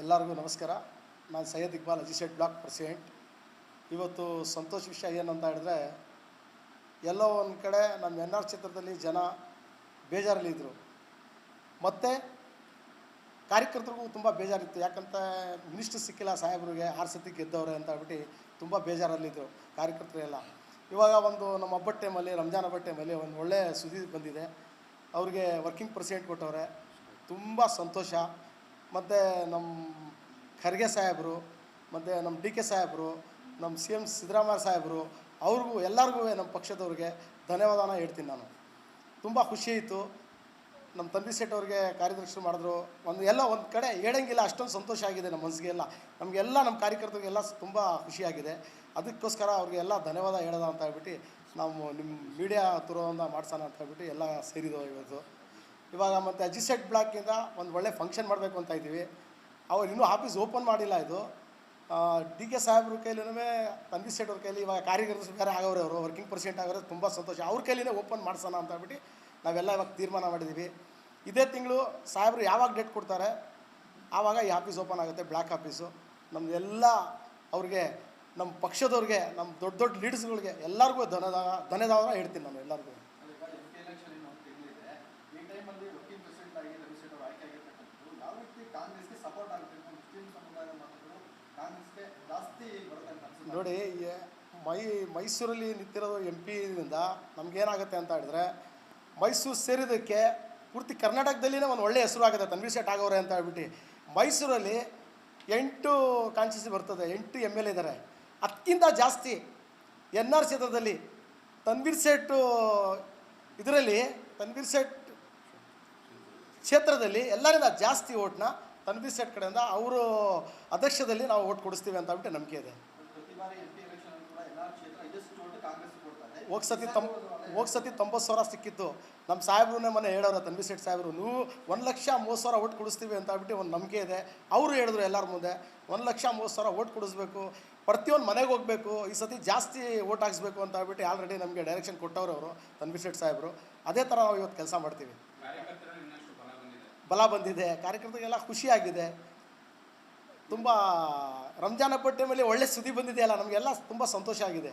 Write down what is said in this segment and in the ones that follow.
ಎಲ್ಲರಿಗೂ ನಮಸ್ಕಾರ. ನಾನು ಸೈಯದ್ ಇಕ್ಬಾಲ್ ಅಜಿಸೆಟ್ ಬ್ಲಾಕ್ ಪ್ರೆಸಿಡೆಂಟ್. ಇವತ್ತು ಸಂತೋಷ ವಿಷಯ ಏನಂತ ಹೇಳಿದ್ರೆ, ಎಲ್ಲೋ ಒಂದು ಕಡೆ ನಮ್ಮ ಎನ್ ಆರ್ ಚಿತ್ರದಲ್ಲಿ ಜನ ಬೇಜಾರಲ್ಲಿದ್ದರು ಮತ್ತು ಕಾರ್ಯಕರ್ತರಿಗೂ ತುಂಬ ಬೇಜಾರಿತ್ತು. ಯಾಕಂತ ಮಿನಿಸ್ಟರ್ ಸಿಕ್ಕಿಲ್ಲ ಸಾಹೇಬ್ರಿಗೆ, ಆರು ಸತಿ ಗೆದ್ದವ್ರೆ ಅಂತ ಹೇಳ್ಬಿಟ್ಟು ತುಂಬ ಬೇಜಾರಲ್ಲಿದ್ದರು ಕಾರ್ಯಕರ್ತರೆಲ್ಲ. ಇವಾಗ ಒಂದು ನಮ್ಮ ಹಬ್ಬದ ಟೈಮಲ್ಲಿ ರಂಜಾನ್ ಹಬ್ಬ ಟೈಮಲ್ಲಿ ಒಂದು ಒಳ್ಳೆಯ ಸುದ್ದಿ ಬಂದಿದೆ. ಅವ್ರಿಗೆ ವರ್ಕಿಂಗ್ ಪ್ರೆಸಿಡೆಂಟ್ ಕೊಟ್ಟವ್ರೆ. ತುಂಬ ಸಂತೋಷ. ಮತ್ತು ನಮ್ಮ ಖರ್ಗೆ ಸಾಹೇಬರು, ಮತ್ತು ನಮ್ಮ ಡಿ ಕೆ ಸಾಹೇಬರು ನಮ್ಮ ಸಿ ಎಂ ಸಿದ್ದರಾಮಯ್ಯ ಸಾಹೇಬರು, ಅವ್ರಿಗೂ ಎಲ್ಲರಿಗೂ ನಮ್ಮ ಪಕ್ಷದವ್ರಿಗೆ ಧನ್ಯವಾದನ ಹೇಳ್ತೀನಿ ನಾನು. ತುಂಬ ಖುಷಿ ಇತ್ತು ನಮ್ಮ ತಂದೆ ಸೆಟ್ ಅವ್ರಿಗೆ ಕಾರ್ಯದರ್ಶಿ ಮಾಡಿದ್ರು. ಒಂದು ಎಲ್ಲ ಒಂದು ಕಡೆ ಹೇಳಂಗಿಲ್ಲ, ಅಷ್ಟೊಂದು ಸಂತೋಷ ಆಗಿದೆ ನಮ್ಮ ಮನಸ್ಸಿಗೆಲ್ಲ ನಮಗೆಲ್ಲ ನಮ್ಮ ಕಾರ್ಯಕರ್ತರಿಗೆಲ್ಲ ತುಂಬ ಖುಷಿಯಾಗಿದೆ ಅದಕ್ಕೋಸ್ಕರ ಅವ್ರಿಗೆಲ್ಲ ಧನ್ಯವಾದ ಹೇಳೋದ ಅಂತ ಹೇಳ್ಬಿಟ್ಟು ನಾವು ನಿಮ್ಮ ಮೀಡಿಯಾ ತುರೋದ ಮಾಡ್ಸೋಣ ಅಂತ ಹೇಳ್ಬಿಟ್ಟು ಎಲ್ಲ ಸೇರಿದವು ಇವತ್ತು. ಇವಾಗ ಮತ್ತು ಅಜಿಸೆಟ್ ಬ್ಲಾಕಿಂದ ಒಂದು ಒಳ್ಳೆ ಫಂಕ್ಷನ್ ಮಾಡಬೇಕು ಅಂತ ಇದ್ದೀವಿ. ಅವ್ರು ಇನ್ನೂ ಆಫೀಸ್ ಓಪನ್ ಮಾಡಿಲ್ಲ ಇದು. ಡಿ ಕೆ ಸಾಹೇಬ್ರ ಕೈಲಿನೂ ತಂದಿ ಸೆಟ್ ಅವ್ರ ಕೈಲಿ ಇವಾಗ ಕಾರ್ಯಕರ್ತರು ಬೇರೆ ಆಗೋರು ಅವರು ವರ್ಕಿಂಗ್ ಪರ್ಸೆಂಟ್ ಆಗೋರು ತುಂಬ ಸಂತೋಷ. ಅವ್ರ ಕೈಲಿನೇ ಓಪನ್ ಮಾಡ್ಸೋಣ ಅಂತ ಹೇಳ್ಬಿಟ್ಟು ನಾವೆಲ್ಲ ಇವಾಗ ತೀರ್ಮಾನ ಮಾಡಿದ್ದೀವಿ ಇದೇ ತಿಂಗಳು ಸಾಹೇಬರು ಯಾವಾಗ ಡೇಟ್ ಕೊಡ್ತಾರೆ? ಆವಾಗ ಈ ಆಫೀಸ್ ಓಪನ್ ಆಗುತ್ತೆ ಬ್ಲ್ಯಾಕ್ ಆಫೀಸು ನಮ್ಮದೆಲ್ಲ ಅವ್ರಿಗೆ ನಮ್ಮ ಪಕ್ಷದವ್ರಿಗೆ ನಮ್ಮ ದೊಡ್ಡ ದೊಡ್ಡ ಲೀಡರ್ಸ್ಗಳಿಗೆ ಎಲ್ಲರಿಗೂ ಧನ್ಯವಾದ ಧನ್ಯವಾದ ಹೇಳ್ತೀನಿ ನಾನು ಎಲ್ಲರಿಗೂ ಈಗ ಎಂ ಪಿ ಎಲೆಕ್ಷನ್ ಇನ್ನೊಂದು ತಿಂಗಳಿದೆ ಈ ಟೈಮಲ್ಲಿ ಫಿಫ್ಟೀನ್ ಪರ್ಸೆಂಟ್ ಆಗಿ ಆಯ್ಕೆ ಆಗಿರ್ತಕ್ಕಂಥದ್ದು, ಯಾವ ರೀತಿ ಕಾಂಗ್ರೆಸ್ಗೆ ಸಪೋರ್ಟ್ ಆಗುತ್ತೆ ಮುಸ್ಲಿಂ ಸಮುದಾಯದ ಮತಗಳು ಕಾಂಗ್ರೆಸ್ಗೆ ಜಾಸ್ತಿ ಬರುತ್ತೆ ನೋಡಿ ಮೈ, ಮೈಸೂರಲ್ಲಿ ನಿಂತಿರೋದು ಎಂ ಪಿಯಿಂದ ನಮಗೇನಾಗುತ್ತೆ ಅಂತ ಹೇಳಿದ್ರೆ, ಮೈಸೂರು ಸೇರಿದ್ದಕ್ಕೆ ಪೂರ್ತಿ ಕರ್ನಾಟಕದಲ್ಲಿನೇ ಒಂದು ಒಳ್ಳೆಯ ಹೆಸರು ಆಗುತ್ತೆ, ತನ್ವೀರ್ ಶೆಟ್ ಆಗೋರೆ ಅಂತ ಹೇಳ್ಬಿಟ್ಟು. ಮೈಸೂರಲ್ಲಿ ಎಂಟು ಕಾನ್ಸ್ಟಿಟ್ಯೂನ್ಸಿ ಬರ್ತದೆ, ಎಂಟು ಎಂ ಎಲ್ ಎ ಇದ್ದಾರೆ ಅದಕ್ಕಿಂತ ಜಾಸ್ತಿ ಎನ್ ಆರ್ ಕ್ಷೇತ್ರದಲ್ಲಿ ತನ್ವೀರ್ ಸೇಠು ಇದರಲ್ಲಿ, ತನ್ವೀರ್ ಸೇಠ್ ಕ್ಷೇತ್ರದಲ್ಲಿ ಎಲ್ಲರಿಂದ ಜಾಸ್ತಿ ಓಟ್ನ ತನ್ವಿ ಸೆಟ್ ಕಡೆಯಿಂದ ಅವರು ಅಧ್ಯಕ್ಷದಲ್ಲಿ ನಾವು ಓಟ್ ಕೊಡಿಸ್ತೀವಿ ಅಂತ ಅಂದ್ಬಿಟ್ಟು ನಂಬಿಕೆ ಇದೆ. ಹೋಗ್ಸತಿ ಬಾರಿ ಹೋಗ್ಸತಿ ತೊಂಬತ್ತು ಸಾವಿರ ಸಿಕ್ಕಿತ್ತು. ನಮ್ಮ ಸಾಹೇಬ್ರನ್ನೇ ಮನೆ ಹೇಳೋರು ತನ್ವಿ ಸೇಠ್ ಸಾಹೇಬರು, ನೀವು ಒಂದು ಲಕ್ಷ ಮೂವತ್ತು ಸಾವಿರ ಓಟ್ ಕೊಡಿಸ್ತೀವಿ ಅಂತ ಅಂದ್ಬಿಟ್ಟು ಒಂದು ನಂಬಿಕೆ ಇದೆ. ಅವರು ಹೇಳಿದ್ರು ಎಲ್ಲರ ಮುಂದೆ, ಒಂದು ಲಕ್ಷ ಮೂವತ್ತು ಸಾವಿರ ಓಟ್ ಕೊಡಿಸ್ಬೇಕು, ಪ್ರತಿಯೊಂದು ಮನೆಗೆ ಹೋಗಬೇಕು, ಈ ಸತಿ ಜಾಸ್ತಿ ಓಟ್ ಹಾಕ್ಸ್ಬೇಕು ಅಂತ ಹೇಳ್ಬಿಟ್ಟು ಆಲ್ರೆಡಿ ನಮಗೆ ಡೈರೆಕ್ಷನ್ ಕೊಟ್ಟವರು ಅವರು ತನ್ವಿ ಸೇಠ್ ಸಾಹೇಬರು. ಅದೇ ಥರ ನಾವು ಇವತ್ತು ಕೆಲಸ ಮಾಡ್ತೀವಿ. ಬಲ ಬಂದಿದೆ ಕಾರ್ಯಕರ್ತರಿಗೆಲ್ಲ ಖುಷಿಯಾಗಿದೆ. ತುಂಬ ರಂಜಾನ್ ಹಬ್ಬದ ಟೈಮಲ್ಲಿ ಒಳ್ಳೆ ಸುದ್ದಿ ಬಂದಿದೆಯಲ್ಲ, ನಮಗೆಲ್ಲ ತುಂಬ ಸಂತೋಷ ಆಗಿದೆ.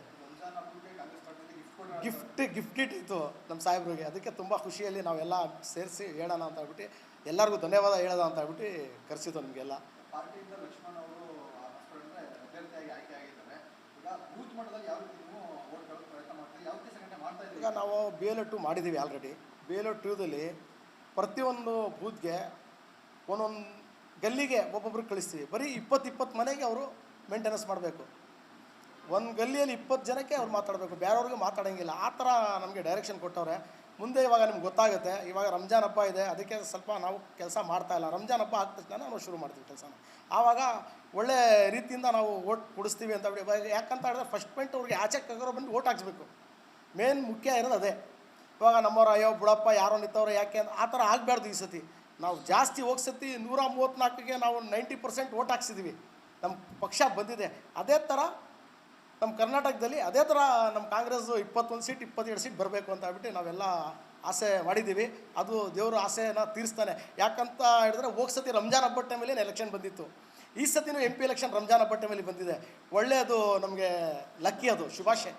ಗಿಫ್ಟ್ ಗಿಫ್ಟ್ ಇಟ್ ಇತ್ತು ನಮ್ಮ ಸಾಹೇಬ್ರಿಗೆ. ಅದಕ್ಕೆ ತುಂಬ ಖುಷಿಯಲ್ಲಿ ನಾವೆಲ್ಲ ಸೇರಿಸಿ ಹೇಳೋಣ ಅಂತ ಹೇಳ್ಬಿಟ್ಟು, ಎಲ್ಲರಿಗೂ ಧನ್ಯವಾದ ಹೇಳೋಣ ಅಂತ ಹೇಳ್ಬಿಟ್ಟು ಕರೆಸಿದ್ದು ನಮಗೆಲ್ಲ. ಈಗ ನೀವು ಓಟ್ ಕೊಳ್ಳೋ ಪ್ರಯತ್ನ ಮಾಡ್ತೀರಿ ಯಾವ ರೀತಿ ಸಂಘಟನೆ ಈಗ ನಾವು ಬಿ ಎಲ್ ಟು ಮಾಡಿದ್ದೀವಿ ಆಲ್ರೆಡಿ ಬಿ ಎಲ್ ಟೂದಲ್ಲಿ ಪ್ರತಿಯೊಂದು ಬೂತ್ಗೆ ಒಂದೊಂದು ಗಲ್ಲಿಗೆ ಒಬ್ಬೊಬ್ರು ಕಳಿಸ್ತೀವಿ. ಬರೀ ಇಪ್ಪತ್ತು ಇಪ್ಪತ್ತು ಮನೆಗೆ ಅವರು ಮೇಂಟೆನೆನ್ಸ್ ಮಾಡಬೇಕು. ಒಂದು ಗಲ್ಲಿಯಲ್ಲಿ ಇಪ್ಪತ್ತು ಜನಕ್ಕೆ ಅವ್ರು ಮಾತಾಡಬೇಕು. ಬೇರೆಯವ್ರಿಗೆ ಮಾತಾಡೋಂಗಿಲ್ಲ. ಆ ಥರ ನಮಗೆ ಡೈರೆಕ್ಷನ್ ಕೊಟ್ಟವ್ರೆ. ಮುಂದೆ ಇವಾಗ ನಿಮ್ಗೆ ಗೊತ್ತಾಗುತ್ತೆ. ಇವಾಗ ರಂಜಾನ್ ಹಬ್ಬ ಇದೆ. ಅದಕ್ಕೆ ಸ್ವಲ್ಪ ನಾವು ಕೆಲಸ ಮಾಡ್ತಾ ಇಲ್ಲ. ರಂಜಾನ್ ಹಬ್ಬ ಆದ ತಕ್ಷಣ ನಾವು ಶುರು ಮಾಡ್ತೀವಿ ಕೆಲಸನ. ಆವಾಗ ಒಳ್ಳೆ ರೀತಿಯಿಂದ ನಾವು ಓಟ್ ಕೊಡಿಸ್ತೀವಿ ಅಂತ ಬಿಡಿ. ಯಾಕಂತ ಹೇಳಿದ್ರೆ ಫಸ್ಟ್ ಪಾಯಿಂಟ್ ಅವ್ರಿಗೆ ಆಚೆ ಕಗರೋ ಬಂದು ಓಟ್ ಹಾಕ್ಸ್ಬೇಕು. ಮೇನ್ ಮುಖ್ಯ ಇರೋದು ಅದೇ. ಇವಾಗ ನಮ್ಮವ್ರು, ಅಯ್ಯೋ ಬುಡಪ್ಪ, ಯಾರೋ ನಿಂತವ್ರೆ, ಯಾಕೆ? ಆ ಥರ ಆಗಬಾರ್ದು ಈ ಸತಿ. ನಾವು ಜಾಸ್ತಿ ಹೋಗಿ ಸತಿ ನೂರ ಮೂವತ್ತ್ನಾಲ್ಕಿಗೆ ನಾವು ನೈಂಟಿ ಪರ್ಸೆಂಟ್ ಓಟ್ ಹಾಕ್ಸಿದ್ದೀವಿ ನಮ್ಮ ಪಕ್ಷ ಬಂದಿದೆ. ಅದೇ ಥರ ನಮ್ಮ ಕರ್ನಾಟಕದಲ್ಲಿ ಅದೇ ಥರ ನಮ್ಮ ಕಾಂಗ್ರೆಸ್ ಇಪ್ಪತ್ತೊಂದು ಸೀಟ್, ಇಪ್ಪತ್ತೆರಡು ಸೀಟ್ ಬರಬೇಕು ಅಂತ ಹೇಳ್ಬಿಟ್ಟು ನಾವೆಲ್ಲ ಆಸೆ ಮಾಡಿದ್ದೀವಿ ಅದು ದೇವರ ಆಸೆನ ತೀರಿಸ್ತಾನೆ. ಯಾಕಂತ ಹೇಳಿದ್ರೆ ಹೋಗಿ ಸತಿ ರಂಜಾನ್ ಹಬ್ಬ ಟೈಮಲ್ಲಿ ಎಲೆಕ್ಷನ್ ಬಂದಿತ್ತು? ಈ ಸತಿನೂ ಎಂ ಪಿ ಎಲೆಕ್ಷನ್ ರಂಜಾನ್ ಹಬ್ಬ ಟೈಮಲ್ಲಿ ಬಂದಿದೆ. ಒಳ್ಳೆಯದು ನಮಗೆ ಲಕ್ಕಿ ಅದು. ಶುಭಾಶಯ.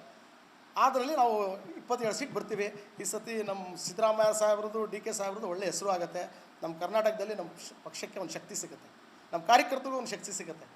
ಅದರಲ್ಲಿ ನಾವು ಇಪ್ಪತ್ತೇಳು ಸೀಟ್ ಬರ್ತೀವಿ. ಈ ಸತಿ ನಮ್ಮ ಸಿದ್ದರಾಮಯ್ಯ ಸಾಹೇಬ್ರದ್ದು, ಡಿ ಕೆ ಸಾಹೇಬ್ರದ್ದು ಒಳ್ಳೆ ಹೆಸರು ಆಗುತ್ತೆ. ನಮ್ಮ ಕರ್ನಾಟಕದಲ್ಲಿ ನಮ್ಮ ಪಕ್ಷಕ್ಕೆ ಒಂದು ಶಕ್ತಿ ಸಿಗುತ್ತೆ. ನಮ್ಮ ಕಾರ್ಯಕರ್ತರಿಗೂ ಒಂದು ಶಕ್ತಿ ಸಿಗುತ್ತೆ.